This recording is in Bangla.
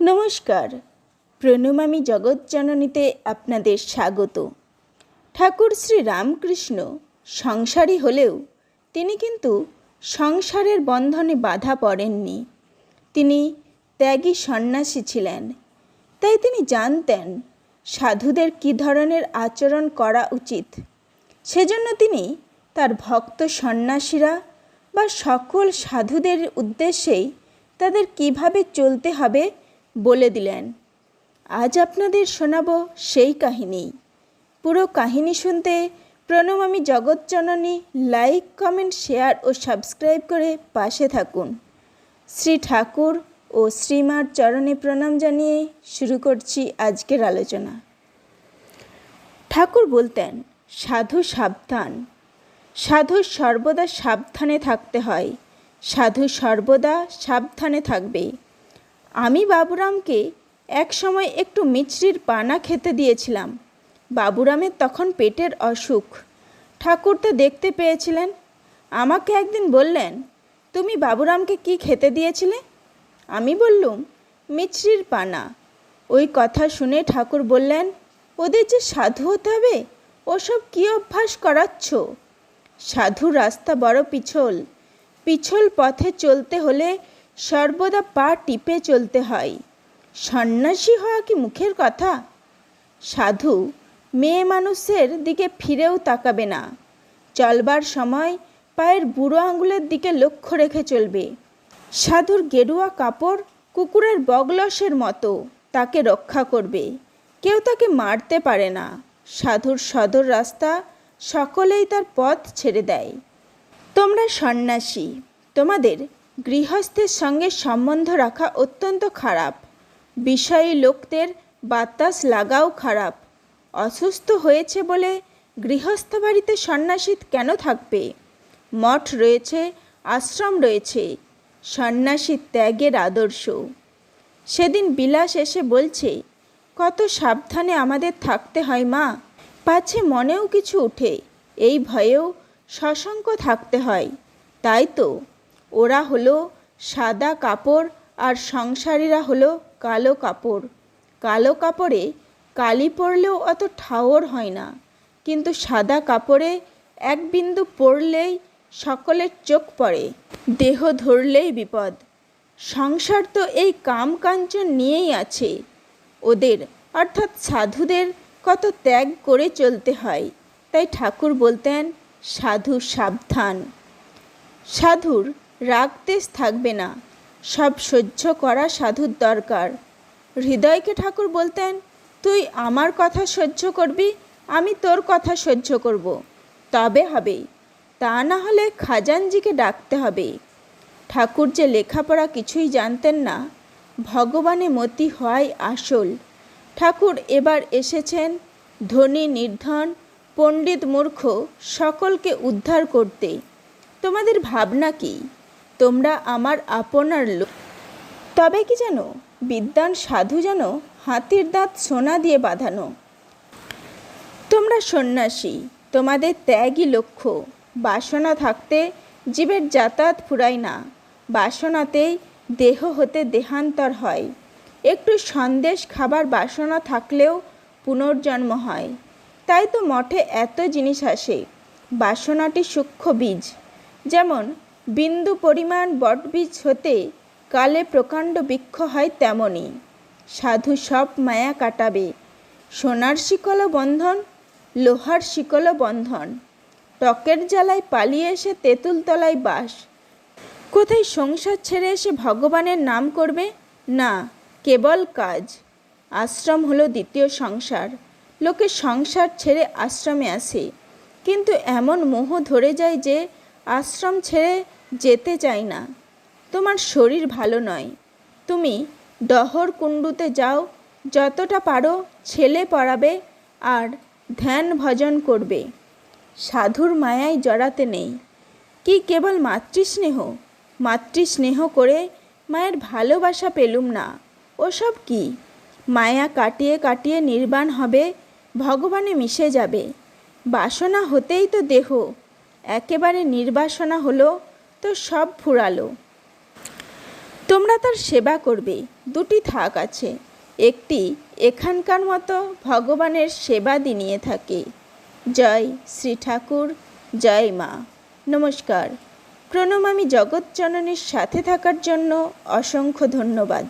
নমস্কার। প্রণমামী জগৎজননীতে আপনাদের স্বাগত। ঠাকুর শ্রী রামকৃষ্ণ সংসারী হলেও তিনি কিন্তু সংসারের বন্ধনে বাধা পড়েননি। তিনি ত্যাগী সন্ন্যাসী ছিলেন। তাই তিনি জানতেন সাধুদের কী ধরনের আচরণ করা উচিত। সেজন্য তিনি তার ভক্ত সন্ন্যাসীরা বা সকল সাধুদের উদ্দেশ্যেই তাদের কীভাবে চলতে হবে বলে দিলেন, আজ আপনাদের শোনাব সেই কাহিনী। পুরো কাহিনী শুনতে প্রণমামী জগৎজননী লাইক কমেন্ট শেয়ার ও সাবস্ক্রাইব করে পাশে থাকুন। শ্রী ঠাকুর ও শ্রীমার চরণে প্রণাম জানিয়ে শুরু করছি আজকের আলোচনা। ঠাকুর বলতেন, সাধু সাবধান। সাধু সর্বদা সাবধানে থাকতে হয়। সাধু সর্বদা সাবধানে থাকবে। আমি বাবুরামকে এক সময় একটু মিছরির পানা খেতে দিয়েছিলাম। বাবুরামের তখন পেটের অসুখ। ঠাকুর তো দেখতে পেয়েছিলেন। আমাকে একদিন বললেন, তুমি বাবুরামকে কি খেতে দিয়েছিলে? আমি বললুম, মিছরির পানা। ওই কথা শুনে ঠাকুর বললেন, ওদের যে সাধু হতে হবে, ওসব কী অভ্যাস করাচ্ছ? সাধু রাস্তা বড় পিছল। পিছল পথে চলতে হলে সর্বদা পা টিপে চলতে হয়। সন্ন্যাসী হওয়া কি মুখের কথা? সাধু মেয়ে মানুষের দিকে ফিরেও তাকাবে না। চলবার সময় পায়ের বুড়ো আঙুলের দিকে লক্ষ্য রেখে চলবে। সাধুর গেরুয়া কাপড় কুকুরের বগলসের মতো, তাকে রক্ষা করবে। কেউ তাকে মারতে পারে না। সাধুর সদর রাস্তা সকলেই তার পথ ছেড়ে দেয়। তোমরা সন্ন্যাসী, তোমাদের গৃহস্থের সঙ্গে সম্বন্ধ রাখা অত্যন্ত খারাপ। বিষয়ী লোকদের বাতাস লাগাও খারাপ। অসুস্থ হয়েছে বলে গৃহস্থ বাড়িতে সন্ন্যাসী কেন থাকবে? মঠ রয়েছে, আশ্রম রয়েছে, সন্ন্যাসী ত্যাগের আদর্শ। সেদিন বিলাস এসে বলছে, কত সাবধানে আমাদের থাকতে হয় মা। পাছে মনেও কিছু উঠে, এই ভয়েও সশঙ্ক থাকতে হয়। তাই তো ওরা হলো সাদা কাপড় আর সংসারীরা হলো কালো কাপড়। কালো কাপড়ে কালি পড়লেও অত ঠাওর হয় না, কিন্তু সাদা কাপড়ে এক বিন্দু পড়লেই সকলের চোখ পড়ে, দেহ ধরলেই বিপদ। সংসার তো এই কাম কাঞ্চন নিয়েই আছে, ওদের অর্থাৎ সাধুদের কত ত্যাগ করে চলতে হয়, তাই ঠাকুর বলতেন, সাধু সাবধান। সাধুর রাগতেজ থাকবে না। সব সহ্য করা সাধুর দরকার। হৃদয়কে ঠাকুর বলতেন, তুই আমার কথা সহ্য করবি, আমি তোর কথা সহ্য করব। তবে হবে তা না হলে খাজানজিকে ডাকতে হবে। ঠাকুর যে লেখাপড়া কিছুই জানতেন না, ভগবানে মতি হওয়াই আসল। ঠাকুর এবার এসেছেন, ধনী, নির্ধন, পণ্ডিত, মূর্খ, সকলকে উদ্ধার করতে। তোমাদের ভাবনা কি? তোমরা আমার আপনার লোক তবে কি যেন বিদ্যান সাধু যেন হাতির দাঁত সোনা দিয়ে বাঁধানো। তোমরা সন্ন্যাসী, তোমাদের ত্যাগই লক্ষ্য, বাসনা থাকতে জীবের যাতায়াত ফুরায় না, বাসনাতেই দেহ হতে দেহান্তর হয়। একটু সন্দেশ খাবার বাসনা থাকলেও পুনর্জন্ম হয়। তাই তো মঠে এত জিনিস আসে, বাসনাটি সূক্ষ্ম বীজ। যেমন বিন্দু পরিমাণ বটবীজ হতে কালে প্রকাণ্ড বৃক্ষ হয় তেমনই সাধু সব মায়া কাটাবে। সোনার শিকল বন্ধন, লোহার শিকল বন্ধন। টকের জ্বালায় পালিয়ে এসে তেঁতুল তলায় বাস। কোথায় সংসার ছেড়ে এসে ভগবানের নাম করবে? না, কেবল কাজ। আশ্রম হলো দ্বিতীয় সংসার। লোকে সংসার ছেড়ে আশ্রমে আসে। কিন্তু এমন মোহ ধরে যায় যে, আশ্রম ছেড়ে যেতে চাই না। তোমার শরীর ভালো নয়। তুমি দহর কুণ্ডুতে যাও, যতটা পারো ছেলে পড়াবে আর ধ্যান ভজন করবে। সাধুর মায়ায় জড়াতে নেই। কি কেবল মাতৃস্নেহ? মাতৃস্নেহ করে মায়ের ভালোবাসা পেলুম না। ওসব কি? মায়া কাটিয়ে কাটিয়ে নির্বাণ হবে, ভগবানে মিশে যাবে। বাসনা হতেই তো দেহ। একেবারে নির্বাসনা হলো তো সব ফুরালো। তোমরা তার সেবা করবে, দুটি থাক আছে। একটি এখানকার মতো ভগবানের সেবা দিনিয়ে থাকে। জয় শ্রী ঠাকুর, জয় মা। নমস্কার। প্রণমামী জগৎজননীর সাথে থাকার জন্য অসংখ্য ধন্যবাদ।